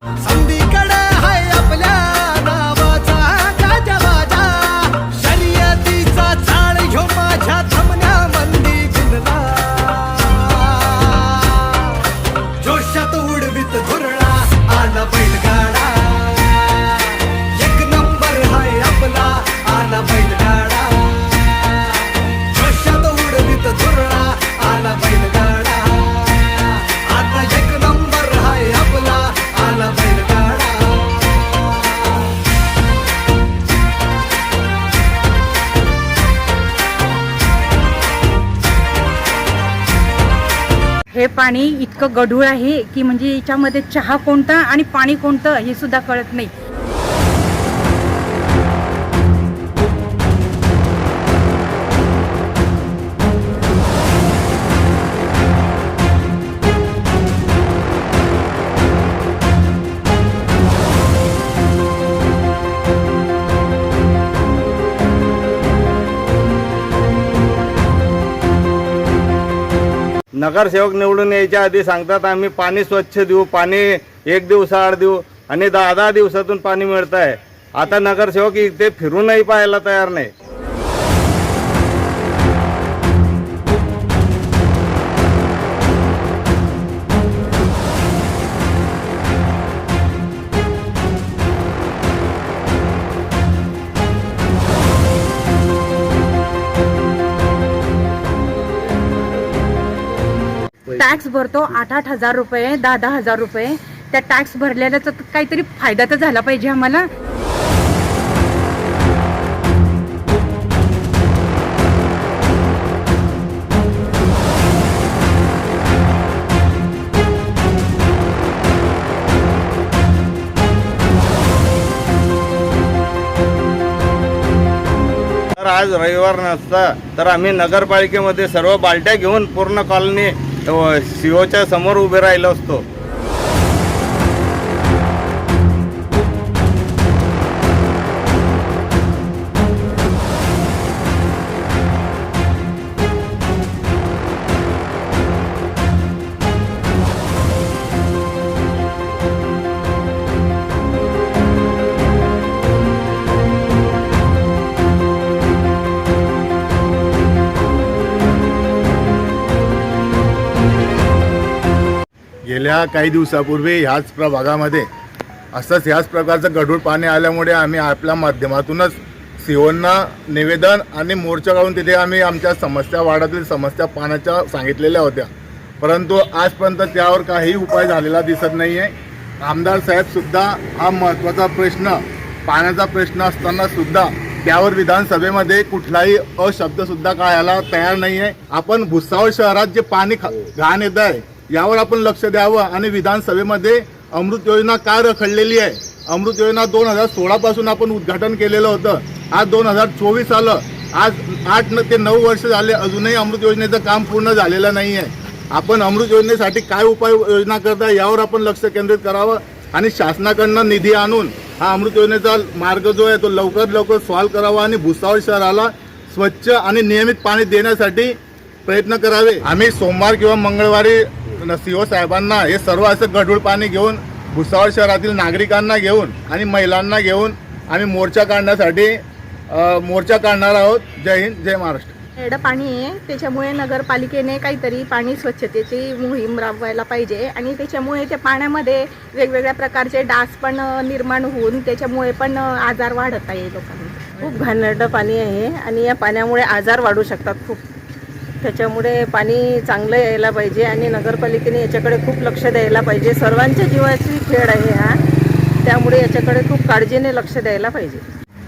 Some हे पाणी इतकं गढूळ आहे की म्हणजे याच्यामध्ये चहा कोणता आणि पाणी कोणतं हे सुद्धा कळत नाही. नगरसेवक निवडून यायच्या आधी सांगतात आम्ही पाणी स्वच्छ देऊ पाणी एक दिवसाआड देऊ आणि दहा दहा दिवसातून पाणी मिळत आहे आता नगरसेवक इथे फिरूनही पाहायला तयार नाही. टॅक्स भरतो आठ आठ हजार रुपये दहा दहा हजार रुपये. त्या टॅक्स भरलेल्याचा तर काहीतरी फायदा तर झाला पाहिजे आम्हाला. तर आज रविवार नसता तर आम्ही नगरपालिकेमध्ये सर्व बालट्या घेऊन पूर्ण कॉलनी सीओच्या समोर उभे राहिलो असतो. गेल्या काही दिवसापूर्वी ह्याच प्रभागामध्ये असंच ह्याच प्रकारचं गढूळ पाणी आल्यामुळे आम्ही आपल्या माध्यमातूनच सीओंना निवेदन आणि मोर्चा काढून तिथे आम्ही आमच्या समस्या वार्डातील समस्या पाण्याच्या सांगितलेल्या होत्या. परंतु आजपर्यंत त्यावर काही उपाय झालेला दिसत नाही आहे आमदार साहेबसुद्धा हा महत्त्वाचा प्रश्न पाण्याचा प्रश्न असतानासुद्धा त्यावर विधानसभेमध्ये कुठलाही अशब्दसुद्धा काढायला तयार नाही आहे आपण भुसावळ शहरात जे पाणी खा- घाण येत आहे यावर आपण लक्ष द्यावं. आणि विधानसभेमध्ये अमृत योजना का रखडलेली आहे? अमृत योजना दोन हजार सोळापासून आपण उद्घाटन केलेलं होतं. आज दोन हजार चोवीस आलं. आज आठ ते नऊ वर्ष झाले. अजूनही अमृत योजनेचं काम पूर्ण झालेलं नाही आहे आपण अमृत योजनेसाठी काय उपाय योजना करता यावर आपण लक्ष केंद्रित करावं. आणि शासनाकडनं निधी आणून हा अमृत योजनेचा मार्ग जो आहे तो लवकर लवकर सॉल्व करावा आणि भुसावळ शहराला स्वच्छ आणि नियमित पाणी देण्यासाठी प्रयत्न करावे. आम्ही सोमवार किंवा मंगळवारी सीओ साहेबांना हे सर्व असं गढूळ पाणी घेऊन भुसावळ शहरातील नागरिकांना घेऊन आणि महिलांना घेऊन आम्ही मोर्चा काढण्यासाठी मोर्चा काढणार आहोत. जय हिंद जय महाराष्ट्र. एवढं पाणी आहे त्याच्यामुळे नगरपालिकेने काहीतरी पाणी स्वच्छतेची मोहीम राबवायला पाहिजे आणि त्याच्यामुळे त्या पाण्यामध्ये वेगवेगळ्या प्रकारचे डास पण निर्माण होऊन त्याच्यामुळे पण आजार वाढत आहे लोकांना खूप घाणेरडं पाणी आहे आणि या पाण्यामुळे आजार वाढू शकतात खूप. त्याच्यामुळे पाणी चांगलं यायला पाहिजे आणि नगरपालिकेने याच्याकडे खूप लक्ष द्यायला पाहिजे. सर्वांच्या जीवाची खेळ आहे हा. त्यामुळे याच्याकडे खूप काळजीने लक्ष द्यायला पाहिजे.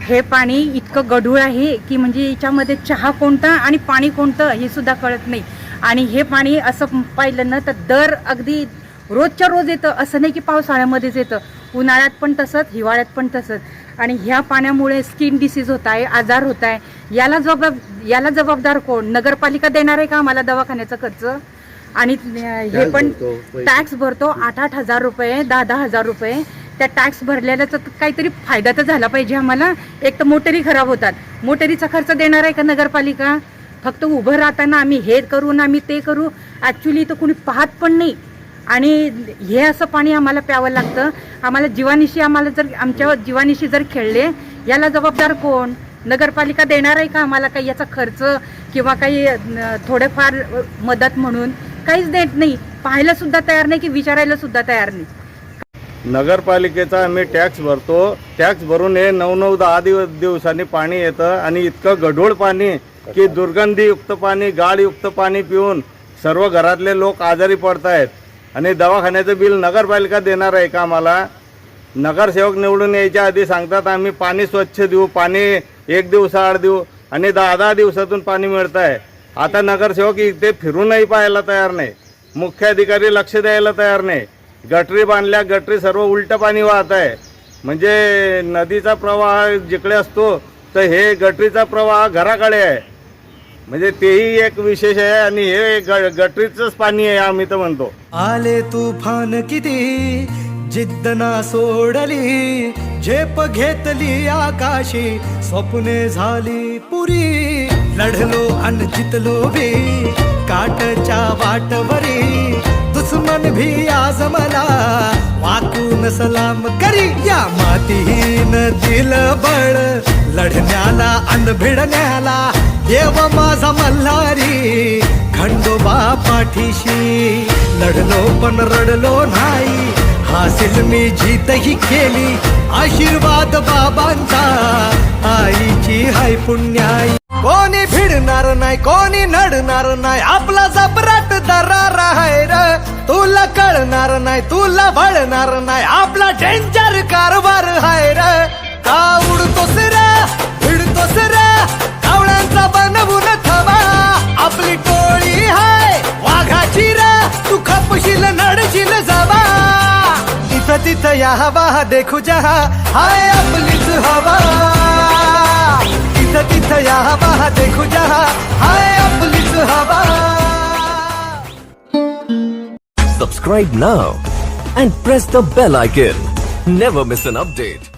हे पाणी इतकं गढूळ आहे की म्हणजे याच्यामध्ये चहा कोणता आणि पाणी कोणतं हे सुद्धा कळत नाही. आणि हे पाणी असं पाहिलं ना तर दर अगदी रोजच्या रोज येतं. असं नाही की पावसाळ्यामध्येच येतं. उन्हाळ्यात पण तसंच हिवाळ्यात पण तसंच. आणि ह्या पाण्यामुळे स्किन डिसीज होत आहे आजार होत आहे याला जबाब याला जबाबदार कोण? नगरपालिका देणार आहे का आम्हाला दवाखान्याचा खर्च? आणि हे पण टॅक्स भरतो. आठ आठ हजार रुपये दहा दहा हजार रुपये. त्या टॅक्स भरलेल्याचा तर काहीतरी फायदा तर झाला पाहिजे आम्हाला. एक तर मोटरी खराब होतात. मोटरीचा खर्च देणार आहे का नगरपालिका? फक्त उभं राहताना आम्ही हे करू ना आम्ही ते करू. ॲक्च्युली तर कुणी पाहत पण नाही. आणि हे असं पाणी आम्हाला प्यावं लागतं. आम्हाला जीवानिशी आम्हाला जर आमच्या जीवानिशी जर खेळले याला जबाबदार कोण? नगरपालिका देणार आहे का आम्हाला काही याचा खर्च किंवा काही थोडेफार मदत म्हणून? काहीच देत नाही. पाहायला सुद्धा तयार नाही की विचारायला सुद्धा तयार नाही. नगरपालिकेचा आम्ही टॅक्स भरतो. टॅक्स भरून हे नऊ नऊ दहा दिवस दिवसांनी पाणी येतं आणि इतकं गढूळ पाणी की दुर्गंधीयुक्त पाणी गाळयुक्त पाणी पिऊन सर्व घरातले लोक आजारी पडत आहेत आणि दवाखान्याचं बिल नगरपालिका देणार आहे का आम्हाला? नगरसेवक निवडून यायच्या आधी सांगतात आम्ही पाणी स्वच्छ देऊ पाणी एक दिवसाआड देऊ आणि दहा दहा दिवसातून पाणी मिळत आहे आता नगरसेवक इथे फिरूनही पाहायला तयार नाही. मुख्य अधिकारी लक्ष द्यायला तयार नाही. गटरी बांधल्या गटरी सर्व उलटं पाणी वाहत आहे. म्हणजे नदीचा प्रवाह जिकडे असतो तर हे गटरीचा प्रवाह घराकडे आहे. म्हणजे तेही एक विशेष आहे आणि हे ग गटरीचंच पाणी आहे आम्ही तर म्हणतो. आले तुफान किती? जिद्द ना सोडली. झेप घेतली आकाशी. स्वप्ने झाली पुरी. लढलो अन जितलो भी काटच्या वाटवरी. दुश्मन भी आज मला वाकून सलाम करी. या मातीहीन दिल बळ लढण्याला अन भिडण्याला देव माझा मल्हारी खंडोबा पाठीशी लढलो पण रडलो नाही हासिल मी जीतही केली. आशीर्वाद बाबांचा आईची हाय पुण्याई. कोणी भिडणार नाही कोणी नडणार नाही आपला जबराट दरार आहे र. तुला कळणार नाही तुला भळणार नाही आपला डेंजर कारभार आहे र. का उडतोस रे? कावळ्यांचा बनवून थवा आपली टोळी हाय, वाघाची रे तू खपशील, नडशील जावा. तिथं तिथं या हवा, देखू जहा. हाय, आपलीच हवा. तिथं तिथं या हवा, देखू जहा. हाय, आपलीच हवा. Subscribe now and press the bell icon. Never miss an update.